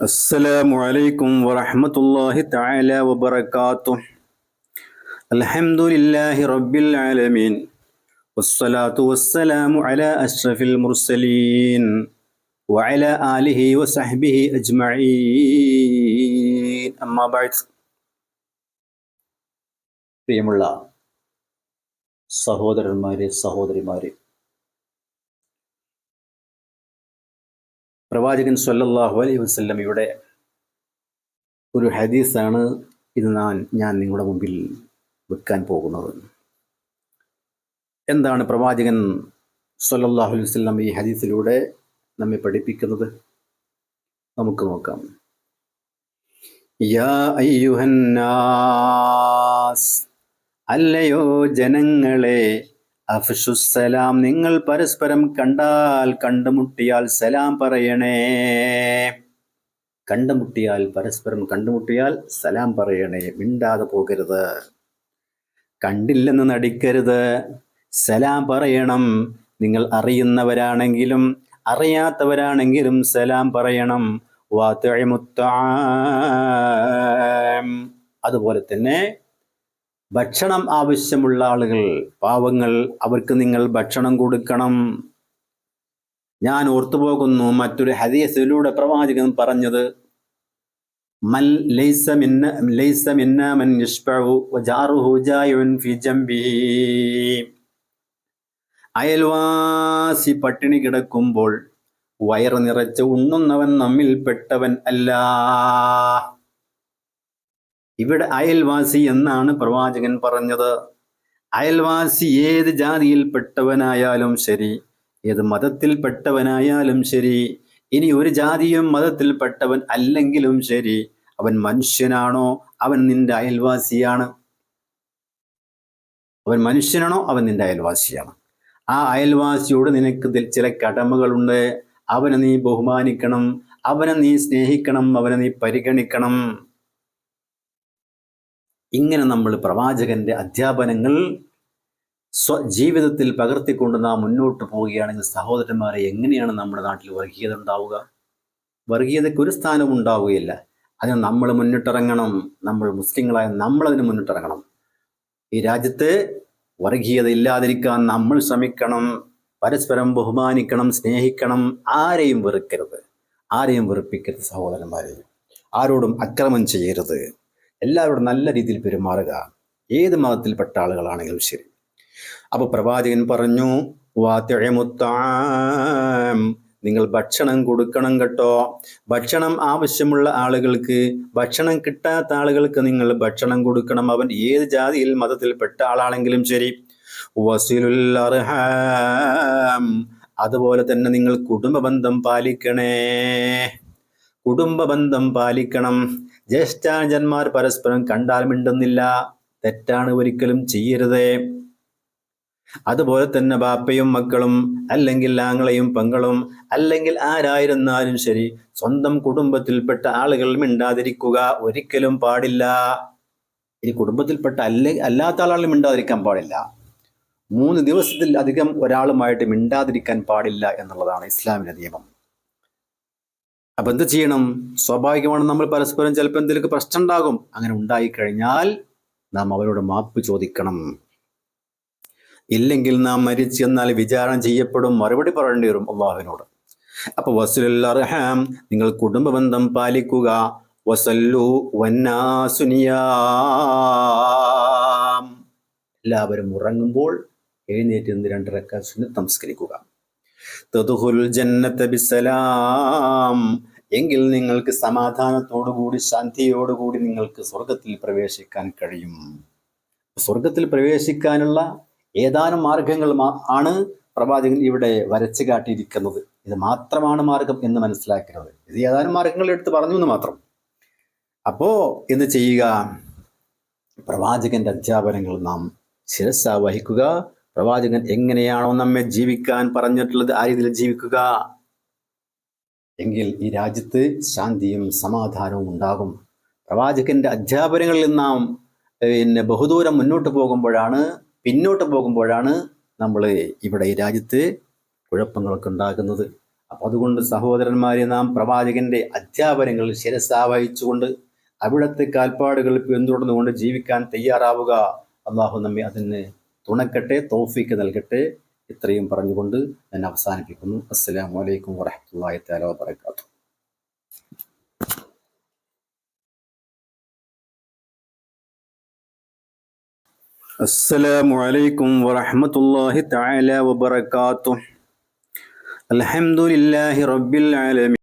السلام عليكم ورحمة الله تعالى وبركاته الحمد لله رب العالمين والصلاة والسلام على أشرف المرسلين وعلى آله وصحبه أجمعين أما بعد പ്രിയമുള്ള സഹോദരന്മാരെ സഹോദരിമാരെ പ്രവാചകൻ സല്ലല്ലാഹു അലൈഹി വസല്ലമയുടെ ഒരു ഹദീസാണ് ഇത് ഞാൻ ഞാൻ നിങ്ങളുടെ മുമ്പിൽ വെക്കാൻ പോകുന്നത്. എന്താണ് പ്രവാചകൻ സല്ലല്ലാഹു അലൈഹി വസ്ല്ലം ഈ ഹദീസിലൂടെ നമ്മെ പഠിപ്പിക്കുന്നത്? നമുക്ക് നോക്കാം. യാ അയ്യുഹന്നാസ് അല്ലയോ ജനങ്ങളെ അഫ്ഷുസലാം നിങ്ങൾ പരസ്പരം കണ്ടാൽ കണ്ടുമുട്ടിയാൽ സലാം പറയണേ. കണ്ടുമുട്ടിയാൽ പരസ്പരം കണ്ടുമുട്ടിയാൽ സലാം പറയണേ. മിണ്ടാതെ പോകരുത്. കണ്ടില്ലെന്ന് നടിക്കരുത്. സലാം പറയണം. നിങ്ങൾ അറിയുന്നവരാണെങ്കിലും അറിയാത്തവരാണെങ്കിലും സലാം പറയണം. വാത്തുഴമുത്ത അതുപോലെ തന്നെ ഭക്ഷണം ആവശ്യമുള്ള ആളുകൾ പാവങ്ങൾ അവർക്ക് നിങ്ങൾ ഭക്ഷണം കൊടുക്കണം. ഞാൻ ഓർത്തുപോകുന്നു മറ്റൊരു ഹദീസിലൂടെ പ്രവാചകൻ പറഞ്ഞത് മൽ ലൈസ മിന്ന ലൈസ മിന്ന മൻ ജാറുഹു ജായുൻ ഫി അയൽവാസി പട്ടിണി കിടക്കുമ്പോൾ വയറ് നിറച്ച് ഉണ്ണുന്നവൻ നമ്മിൽപ്പെട്ടവൻ അല്ല. ഇവിടെ അയൽവാസി എന്നാണ് പ്രവാചകൻ പറഞ്ഞത്. അയൽവാസി ഏത് ജാതിയിൽപ്പെട്ടവനായാലും ശരി ഏത് മതത്തിൽപ്പെട്ടവനായാലും ശരി ഇനി ഒരു ജാതിയും മതത്തിൽപ്പെട്ടവൻ അല്ലെങ്കിലും ശരി അവൻ മനുഷ്യനാണോ? അവൻ നിന്റെ അയൽവാസിയാണ്. അവൻ മനുഷ്യനാണോ? അവൻ നിന്റെ അയൽവാസിയാണ്. ആ അയൽവാസിയോട് നിനക്ക് ചില കടമകളുണ്ട്. അവനെ നീ ബഹുമാനിക്കണം. അവനെ നീ സ്നേഹിക്കണം. അവനെ നീ പരിഗണിക്കണം. ഇങ്ങനെ നമ്മൾ പ്രവാചകന്റെ അധ്യാപനങ്ങൾ സ്വ ജീവിതത്തിൽ പകർത്തിക്കൊണ്ട് നാം മുന്നോട്ട് പോവുകയാണെങ്കിൽ സഹോദരന്മാരെ എങ്ങനെയാണ് നമ്മുടെ നാട്ടിൽ വർഗീയത ഉണ്ടാവുക വർഗീയതയ്ക്ക് ഒരു സ്ഥാനവും ഉണ്ടാവുകയില്ല. അതിന് നമ്മൾ മുന്നിട്ടിറങ്ങണം. നമ്മൾ മുസ്ലിങ്ങളായ നമ്മൾ അതിന് മുന്നിട്ടിറങ്ങണം. ഈ രാജ്യത്ത് വർഗീയത ഇല്ലാതിരിക്കാൻ നമ്മൾ ശ്രമിക്കണം. പരസ്പരം ബഹുമാനിക്കണം സ്നേഹിക്കണം. ആരെയും വെറുക്കരുത്. ആരെയും വെറുപ്പിക്കരുത് സഹോദരന്മാരെ. ആരോടും അക്രമം ചെയ്യരുത്. എല്ലാവരോടും നല്ല രീതിയിൽ പെരുമാറുക. ഏത് മതത്തിൽപ്പെട്ട ആളുകളാണെങ്കിലും ശരി. അപ്പൊ പ്രവാചകൻ പറഞ്ഞു നിങ്ങൾ ഭക്ഷണം കൊടുക്കണം കേട്ടോ. ഭക്ഷണം ആവശ്യമുള്ള ആളുകൾക്ക് ഭക്ഷണം കിട്ടാത്ത ആളുകൾക്ക് നിങ്ങൾ ഭക്ഷണം കൊടുക്കണം. അവൻ ഏത് ജാതിയിൽ മതത്തിൽപ്പെട്ട ആളാണെങ്കിലും ശരി. വസീലുൽ അതുപോലെ തന്നെ നിങ്ങൾ കുടുംബ ബന്ധം പാലിക്കണേ. കുടുംബ ബന്ധം പാലിക്കണം. ജ്യേഷ്ഠാനുജന്മാർ പരസ്പരം കണ്ടാൽ മിണ്ടുന്നില്ല. തെറ്റാണ് ഒരിക്കലും ചെയ്യരുത്. അതുപോലെ തന്നെ ബാപ്പയും മക്കളും അല്ലെങ്കിൽ ആങ്ങളെയും പെങ്ങളും അല്ലെങ്കിൽ ആരായിരുന്നാലും ശരി സ്വന്തം കുടുംബത്തിൽപ്പെട്ട ആളുകൾ മിണ്ടാതിരിക്കുക ഒരിക്കലും പാടില്ല. ഈ കുടുംബത്തിൽപ്പെട്ട അല്ലെ അല്ലാത്ത ആളുകൾ മിണ്ടാതിരിക്കാൻ പാടില്ല. മൂന്ന് ദിവസത്തിൽ അധികം ഒരാളുമായിട്ട് മിണ്ടാതിരിക്കാൻ പാടില്ല എന്നുള്ളതാണ് ഇസ്ലാമിന്റെ നിയമം. അപ്പൊ എന്ത് ചെയ്യണം? സ്വാഭാവികമാണ് നമ്മൾ പരസ്പരം ചിലപ്പോൾ എന്തെങ്കിലും പ്രശ്നം ഉണ്ടാകും. അങ്ങനെ ഉണ്ടായിക്കഴിഞ്ഞാൽ നാം അവരോട് മാപ്പ് ചോദിക്കണം. ഇല്ലെങ്കിൽ നാം മരിച്ചു എന്നാൽ വിചാരണ ചെയ്യപ്പെടും. മറുപടി പറയേണ്ടി വരും അള്ളാഹുവിനോട്. അപ്പൊ വസുൽ അർഹാം നിങ്ങൾ കുടുംബ ബന്ധം പാലിക്കുക വസല്ലു വന്നാസുനിയാം എല്ലാവരും ഉറങ്ങുമ്പോൾ എഴുന്നേറ്റ് നിന്ന് രണ്ടരക്ക സുന്നത്ത് നമസ്കരിക്കുക. ബിസലാം എങ്കിൽ നിങ്ങൾക്ക് സമാധാനത്തോടുകൂടി ശാന്തിയോടുകൂടി നിങ്ങൾക്ക് സ്വർഗത്തിൽ പ്രവേശിക്കാൻ കഴിയും. സ്വർഗത്തിൽ പ്രവേശിക്കാനുള്ള ഏതാനും മാർഗങ്ങൾ ആണ് പ്രവാചകൻ ഇവിടെ വരച്ചു കാട്ടിയിരിക്കുന്നത്. ഇത് മാത്രമാണ് മാർഗം എന്ന് മനസ്സിലാക്കരുത്. ഇത് ഏതാനും മാർഗങ്ങൾ എടുത്ത് പറഞ്ഞു എന്ന് മാത്രം. അപ്പോ എന്ത് ചെയ്യുക? പ്രവാചകന്റെ അധ്യാപനങ്ങൾ നാം ശിരസ വഹിക്കുക പ്രവാചകൻ എങ്ങനെയാണോ നമ്മെ ജീവിക്കാൻ പറഞ്ഞിട്ടുള്ളത് ആ രീതിയിൽ ജീവിക്കുക. എങ്കിൽ ഈ രാജ്യത്ത് ശാന്തിയും സമാധാനവും ഉണ്ടാകും. പ്രവാചകന്റെ അധ്യാപനങ്ങളിൽ നാം പിന്നെ ബഹുദൂരം മുന്നോട്ട് പോകുമ്പോഴാണ് പിന്നോട്ട് പോകുമ്പോഴാണ് നമ്മൾ ഇവിടെ ഈ രാജ്യത്ത് കുഴപ്പങ്ങളൊക്കെ ഉണ്ടാകുന്നത്. അപ്പൊ അതുകൊണ്ട് സഹോദരന്മാരെ നാം പ്രവാചകന്റെ അധ്യാപനങ്ങൾ ശിരസാവഹിച്ചുകൊണ്ട് അവിടുത്തെ കാൽപ്പാടുകൾ പിന്തുടർന്നുകൊണ്ട് ജീവിക്കാൻ തയ്യാറാവുക. അള്ളാഹു നമ്മെ അതിന് തുണക്കട്ടെ തോഫിക്ക് നൽകട്ടെ ഇത്രയും പറഞ്ഞുകൊണ്ട് ഞാൻ അവസാനിപ്പിക്കുന്നു അസ്സലാമു അലൈക്കും വറഹ്മത്തുള്ളാഹി തആല വബറകാതുഹു السلام عليكم ورحمة الله تعالى وبركاته الحمد لله رب العالمين